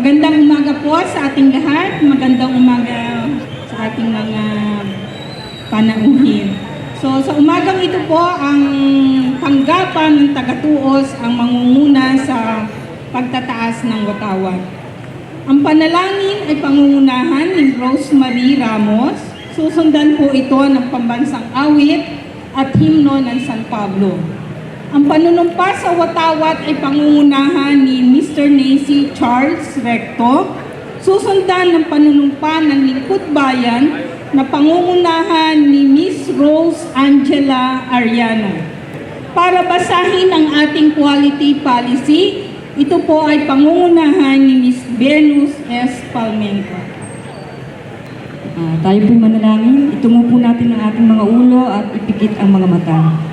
magandang umaga po sa ating lahat. Magandang umaga sa ating mga panauhin. So sa umagang ito po ang tanggapan ng tagatuos ang mangunguna sa pagtataas ng watawat. Ang panalangin ay pangungunahan ni Rosemary Ramos. Susundan po ito ng pambansang awit at himno ng San Pablo. Ang panunumpa sa watawat ay pangungunahan ni Mr. Nancy Charles Recto. Susundan ng panunumpa ng Lingkod Bayan na pangungunahan ni Miss Rose Angela Ariano. Para basahin ang ating quality policy, ito po ay pangungunahan ni Miss Venus S. Palmento. Ah, tayo po'y manalangin, itungo po natin ang ating mga ulo at ipikit ang mga mata.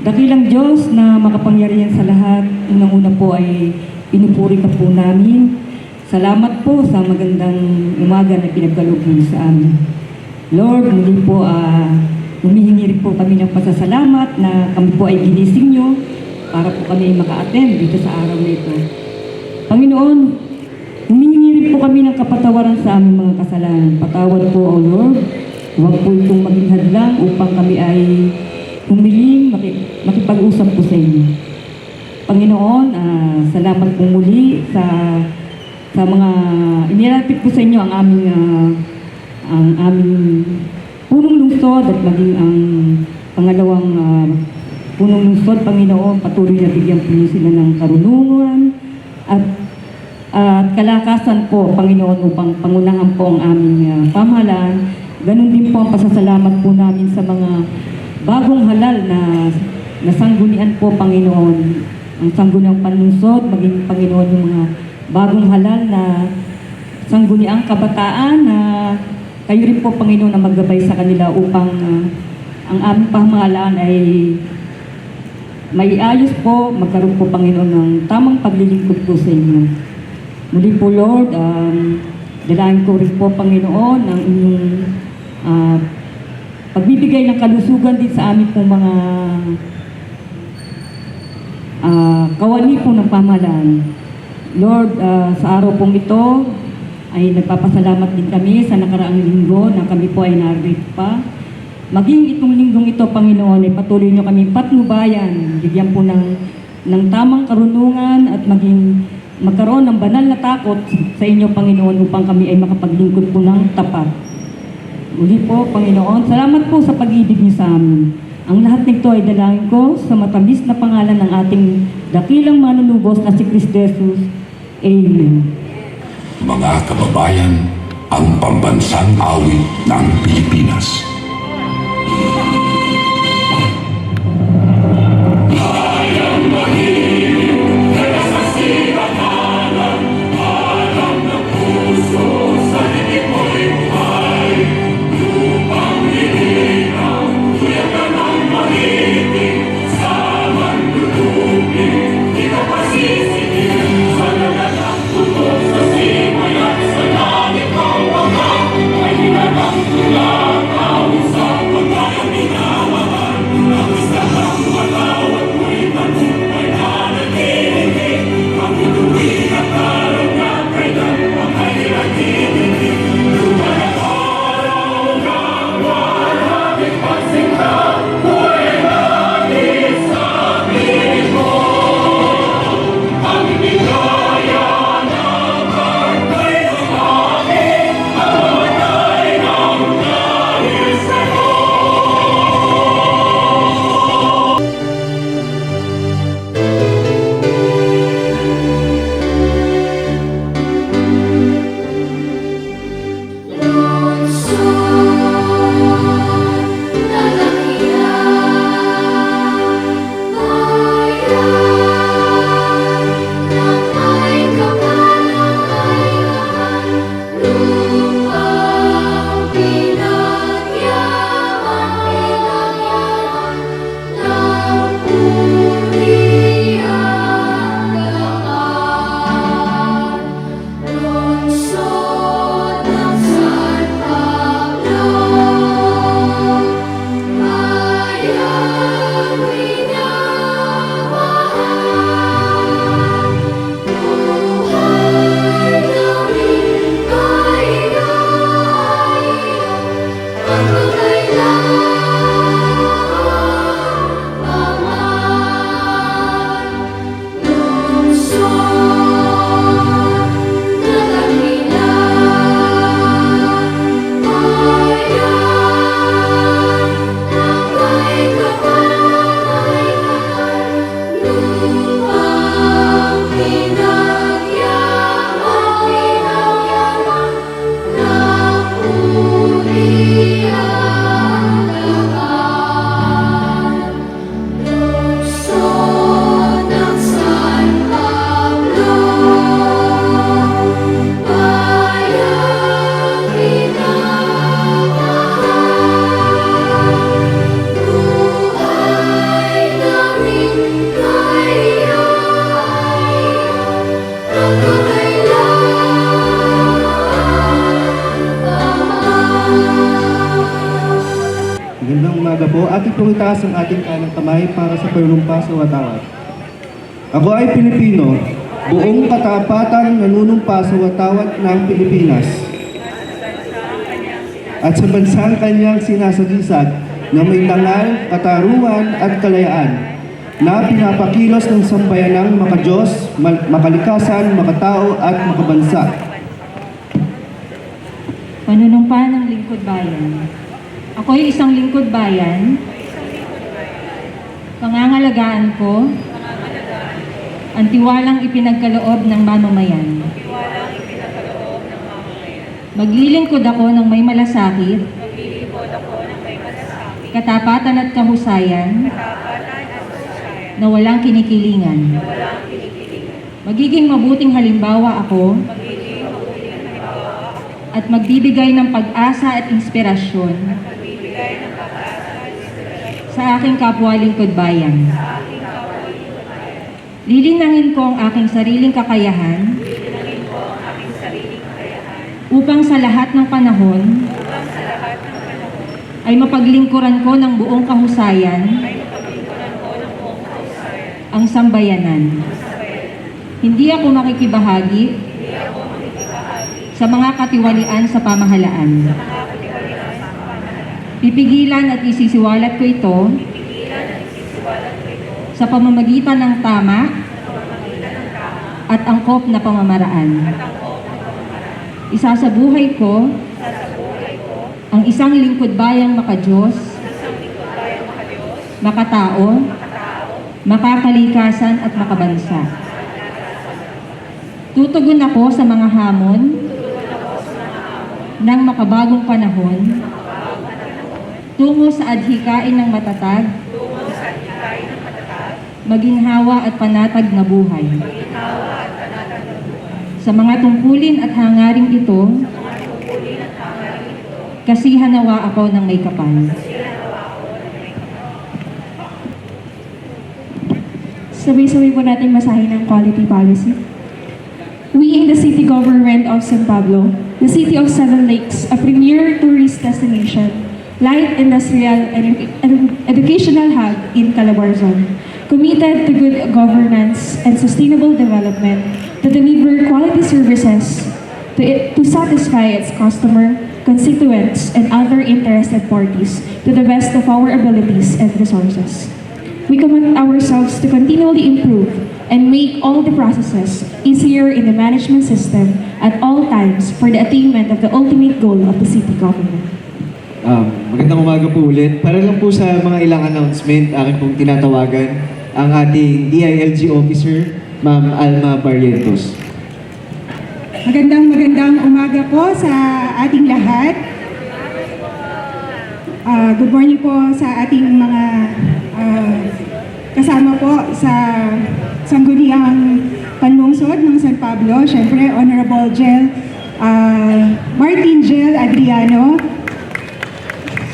Dakilang Diyos na makapangyarihan sa lahat, unang-una po ay pinupuri ka po namin. Salamat po sa magandang umaga na pinagkaloob mo sa amin. Lord, muli po ah, humihingi rin po kami ng pasasalamat na kami po ay ginising nyo para po kami maka-attend dito sa araw na ito. Panginoon, humihingi rin po kami ng kapatawaran sa aming mga kasalanan. Patawad po, O Lord. Huwag po itong maging hadlang upang kami ay humiling, makipag-usap po sa inyo. Panginoon, ah, salamat po muli sa sa mga inilapit po sa inyo ang aming ah, ang aming punong lungsod at maging ang pangalawang ah, punong lungsod, Panginoon, patuloy na bigyan po niyo sila ng karunungan at at kalakasan po, Panginoon, upang pangunahan po ang aming ah, pamahalaan. Ganon din po ang pasasalamat po namin sa mga bagong halal na nasanggunian po, Panginoon. Ang sangguniang panlungsod, maging Panginoon yung mga bagong halal na sangguniang kabataan na kayo rin po, Panginoon, na maggabay sa kanila upang ah, ang aming pamahalaan ay may ayos po, magkaroon po, Panginoon, ng tamang paglilingkod po sa inyo. Muli po, Lord, um, dalayan ko rin po, Panginoon, ang inyong ah, pagbibigay ng kalusugan din sa amin pong mga ah, kawani po ng pamahalaan. Lord, ah, sa araw pong ito, ay nagpapasalamat din kami sa nakaraang linggo na kami po ay narito pa. Maging itong linggong ito, Panginoon, ay patuloy nyo kami patnubayan. Bigyan po ng, ng tamang karunungan at maging magkaroon ng banal na takot sa inyo, Panginoon, upang kami ay makapaglingkod po ng tapat. Muli po, Panginoon, salamat po sa pag-ibig niyo sa amin. Ang lahat nito ay dalangin ko sa matamis na pangalan ng ating dakilang manunubos na si Cristo Jesus. Amen. Mga kababayan, ang pambansang awit ng Pilipinas. Itaas ang ating kanang kamay para sa panunumpa sa watawat. Ako ay Pilipino, buong katapatan nanunumpa sa watawat ng Pilipinas. At sa bansang kanyang sinasalisag na may tangal, katarungan at kalayaan na pinapakilos ng sambayanang makadiyos, ma- makalikasan, makatao at makabansa. Panunumpa ng lingkod bayan. Ako ay isang lingkod bayan. Pangangalagaan ko ang tiwalang ipinagkaloob ng mamamayan. Maglilingkod ako ng may malasakit, katapatan at kahusayan, na walang kinikilingan. Magiging mabuting halimbawa ako at magbibigay ng pag-asa at inspirasyon sa aking kapwa lingkod bayan. Lilinangin ko ang aking sariling kakayahan upang sa lahat ng panahon ay mapaglingkuran ko ng buong kahusayan ang sambayanan. Hindi ako makikibahagi sa mga katiwalian sa pamahalaan. Pipigilan at isisiwalat ko ito sa pamamagitan ng tama at angkop na pamamaraan. Isasabuhay ko ang isang lingkod bayang makajos, makatao, makakalikasan at makabansa. Tutugon ako sa mga hamon ng makabagong panahon tungo sa adhikain ng matatag, maginhawa at panatag na buhay. Sa mga tungkulin at hangaring ito, kasihan nawa ako ng may kapal. Sabay-sabay po natin masahin ang quality policy. We in the city government of San Pablo, the city of Seven Lakes, a premier tourist destination, light industrial and edu- edu- educational hub in Calabarzon, committed to good governance and sustainable development to deliver quality services to, it, to satisfy its customer, constituents, and other interested parties to the best of our abilities and resources. We commit ourselves to continually improve and make all the processes easier in the management system at all times for the attainment of the ultimate goal of the city government. Um, magandang umaga po ulit. Para lang po sa mga ilang announcement, akin pong tinatawagan ang ating DILG officer, Ma'am Alma Barrientos. Magandang magandang umaga po sa ating lahat. Ah, good morning po sa ating mga ah, kasama po sa sangguniang panlungsod ng San Pablo. Siyempre, Honorable Jel ah, Martin Jel Adriano.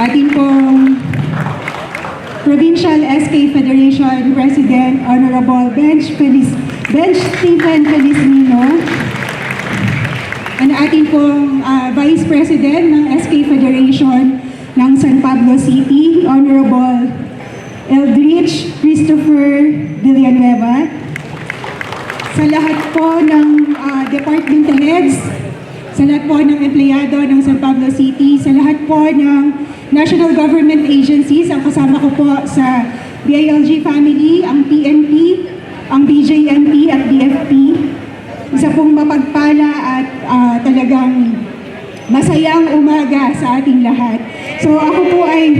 Sa ating pong Provincial SK Federation President Honorable Bench Feliz Bench Stephen Felizmino. Ang ating pong ah, Vice President ng SK Federation ng San Pablo City, Honorable Eldridge Christopher Villanueva. Sa lahat po ng ah, department heads, sa lahat po ng empleyado ng San Pablo City, sa lahat po ng national government agencies, ang kasama ko po sa BILG family, ang PNP, ang BJMP at BFP. Isa pong mapagpala at ah, talagang masayang umaga sa ating lahat. So ako po ay,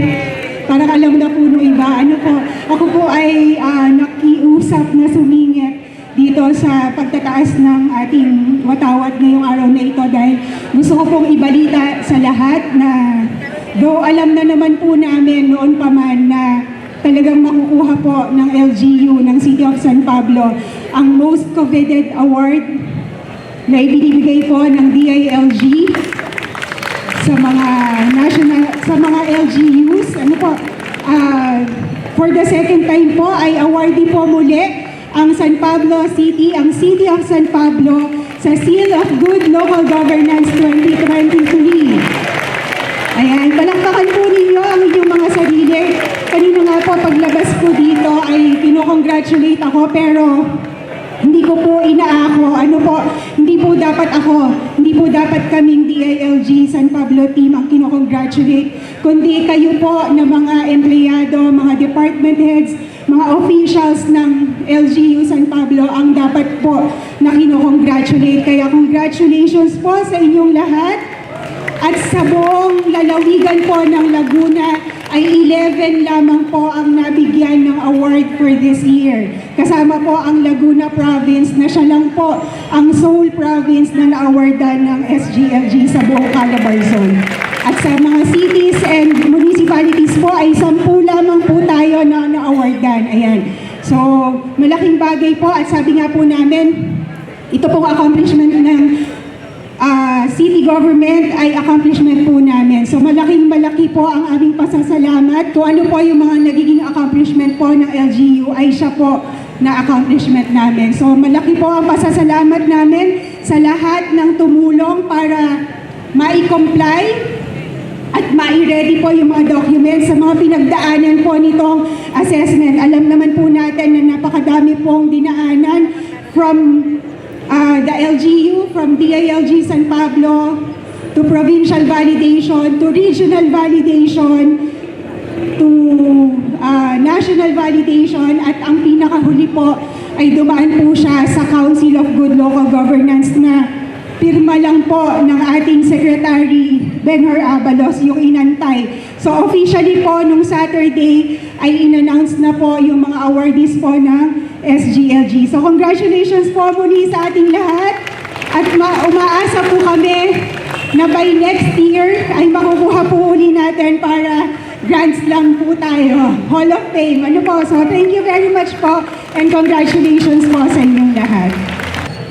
parang alam na po nung iba, ano po, ako po ay ah, nakiusap na sumingit dito sa pagtataas ng ating watawat ngayong araw na ito dahil gusto ko pong ibalita sa lahat na though alam na naman po namin noon pa man na talagang makukuha po ng LGU ng City of San Pablo ang most coveted award na ibinibigay po ng DILG sa mga national sa mga LGUs ano po? Ah, for the second time po ay awardee po muli ang San Pablo City ang City of San Pablo sa Seal of Good Local Governance 2023 Ayan, palakpakan po ninyo ang inyong mga sarili kanina nga po paglabas ko dito ay kinocongratulate ako pero hindi ko po inaako, ano po, hindi po dapat ako, hindi po dapat kaming DILG San Pablo team ang kinocongratulate, kundi kayo po na mga empleyado, mga department heads, mga officials ng LGU San Pablo ang dapat po na kinocongratulate. Kaya congratulations po sa inyong lahat. At sa buong lalawigan po ng Laguna ay 11 lamang po ang nabigyan ng award for this year. Kasama po ang Laguna Province na siya lang po ang sole province na na-awardan ng SGLG sa buong Calabarzon. At sa mga cities and municipalities po ay 10 lamang po tayo na na-awardan. Ayan. So, malaking bagay po at sabi nga po namin, ito pong accomplishment ng ah, city government ay accomplishment po namin. So malaking malaki po ang aming pasasalamat. Kung ano po yung mga nagiging accomplishment po ng LGU ay siya po na accomplishment namin. So malaki po ang pasasalamat namin sa lahat ng tumulong para ma-comply at ma-ready po yung mga documents sa mga pinagdaanan po nitong assessment. Alam naman po natin na napakadami pong dinaanan from uh, the LGU, from DILG San Pablo, to provincial validation, to regional validation, to uh, national validation, at ang pinakahuli po ay dumaan po siya sa Council of Good Local Governance na pirma lang po ng ating Secretary Benhur Abalos yung inantay. So officially po nung Saturday ay inannounce na po yung mga awardees po ng SGLG. So congratulations po muli sa ating lahat at ma- umaasa po kami na by next year ay makukuha po uli natin para grants lang po tayo. Hall of Fame. Ano po? So thank you very much po and congratulations po sa inyong lahat.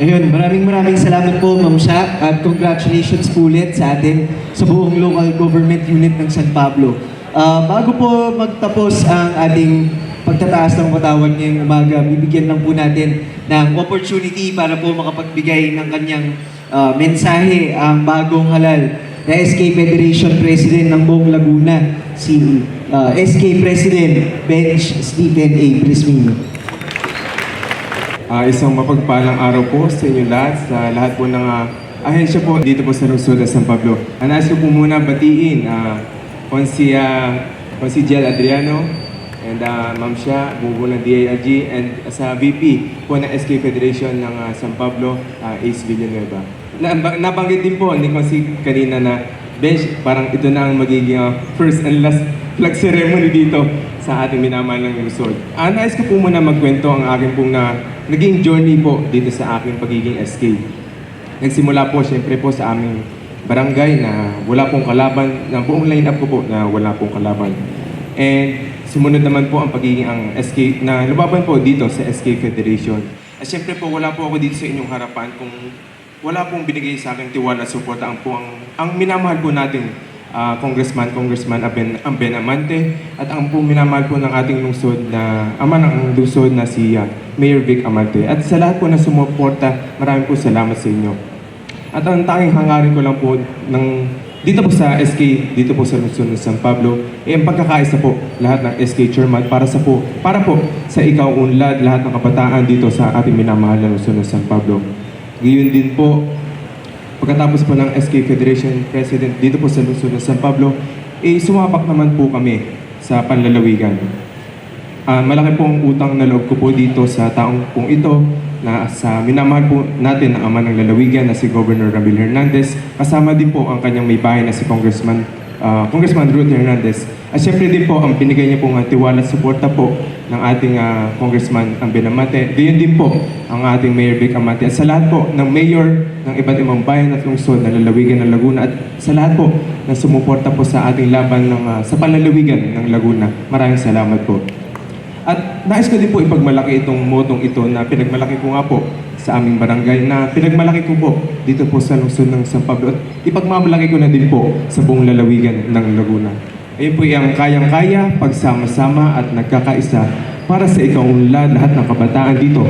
Ayun, maraming maraming salamat po Ma'am Sha at congratulations po ulit sa atin sa buong local government unit ng San Pablo. Ah, bago po magtapos ang ating pagtataas ng katawan ngayong umaga, bibigyan lang po natin ng opportunity para po makapagbigay ng kanyang ah, mensahe ang bagong halal na SK Federation President ng buong Laguna, si ah, SK President Bench Stephen A. Prismino. Ah, isang mapagpalang araw po sa inyo lahat, sa lahat po ng ah, ahensya po dito po sa Lungsod ng San Pablo. Anas ko po muna batiin uh, si Jiel Adriano and uh, Ma'am Shia, buo ng DILG and sa VP po ng SK Federation ng ah, San Pablo, ah, Ace Villanueva. Na, nabanggit din po ni Konsi kanina na bench, parang ito na ang magiging ah, first and last flag ceremony dito sa ating minamalang lungsod. Ah, nais ko po muna magkwento ang aking pong na, naging journey po dito sa aking pagiging SK. Nagsimula po siyempre po sa aming barangay na wala pong kalaban, na buong line-up ko po na wala pong kalaban. And sumunod naman po ang pagiging ang SK, na lumaban po dito sa SK Federation. At siyempre po wala po ako dito sa inyong harapan kung wala pong binigay sa akin tiwala suporta ang po ang, ang minamahal po nating ah, Congressman, Congressman Aben, Amben Amante at ang po minamahal po ng ating lungsod na ama ng lungsod na si ah, Mayor Vic Amante. At sa lahat po na sumuporta, maraming po salamat sa inyo. At ang tanging hangarin ko lang po ng dito po sa SK, dito po sa lungsod ng San Pablo, eh, ang pagkakaisa po lahat ng SK chairman para sa po, para po sa ikaw unlad lahat ng kabataan dito sa ating minamahal na lungsod ng San Pablo. Gayon din po, pagkatapos po ng SK Federation President dito po sa lungsod ng San Pablo, eh sumapak naman po kami sa panlalawigan. Ah, malaki pong utang na loob ko po dito sa taong pong ito na sa minamahal po natin ang ama ng lalawigan na si Governor Ramil Hernandez. Kasama din po ang kanyang may bahay na si Congressman ah, Congressman Ruth Hernandez. At syempre din po ang binigay niya pong ah, tiwala suporta po ng ating ah, Congressman Benamate. Gayon din po ang ating Mayor Vic Amate. At sa lahat po ng mayor ng iba't ibang bayan at lungsod na lalawigan ng Laguna at sa lahat po na sumuporta po sa ating laban ng, ah, sa panlalawigan ng Laguna. Maraming salamat po. At nais ko din po ipagmalaki itong motong ito na pinagmalaki ko nga po sa aming barangay na pinagmalaki ko po dito po sa lungsod ng San Pablo at ipagmamalaki ko na din po sa buong lalawigan ng Laguna. Ayun po yung kayang-kaya, pagsama-sama at nagkakaisa para sa ikaunlad lahat ng kabataan dito,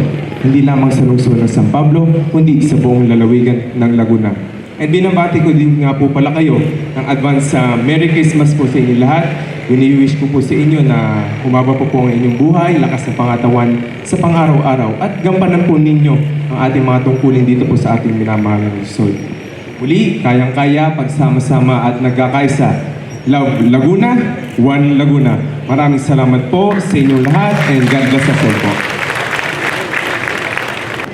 hindi lamang sa lungsod ng San Pablo, kundi sa buong lalawigan ng Laguna. And binabati ko din nga po pala kayo ng advance sa Merry Christmas po sa inyo lahat. Wini-wish ko po sa inyo na humaba po po ang inyong buhay, lakas ng pangatawan sa pang-araw-araw at gampanan po ninyo ang ating mga tungkulin dito po sa ating minamahal ng Luzon. Muli, kayang-kaya, pagsama-sama at nagkakaisa. Love Laguna, One Laguna. Maraming salamat po sa inyong lahat and God bless us all po.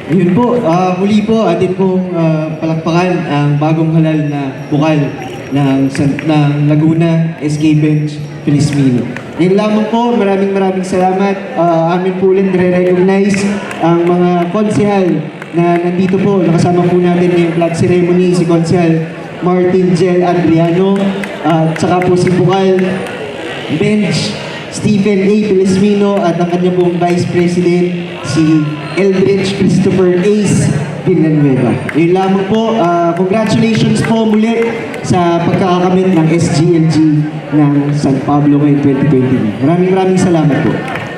Ayun po, ah, muli po atin pong ah, palakpakan ang bagong halal na bukal ng, ng Laguna SK Bench Felizmino. Yun lamang po, maraming maraming salamat. Ah, amin po ulit recognize ang mga konsihal na nandito po. Nakasama po natin ngayong flag ceremony si Konsihal Martin Gel Adriano at saka po si Bukal bench Stephen A. Felizmino at ang kanya pong Vice President si Eldridge Christopher Ace Villanueva. Yun lamang po, ah, congratulations po muli sa pagkakakamit ng SGLG ng San Pablo ngayong 2020. Maraming maraming salamat po.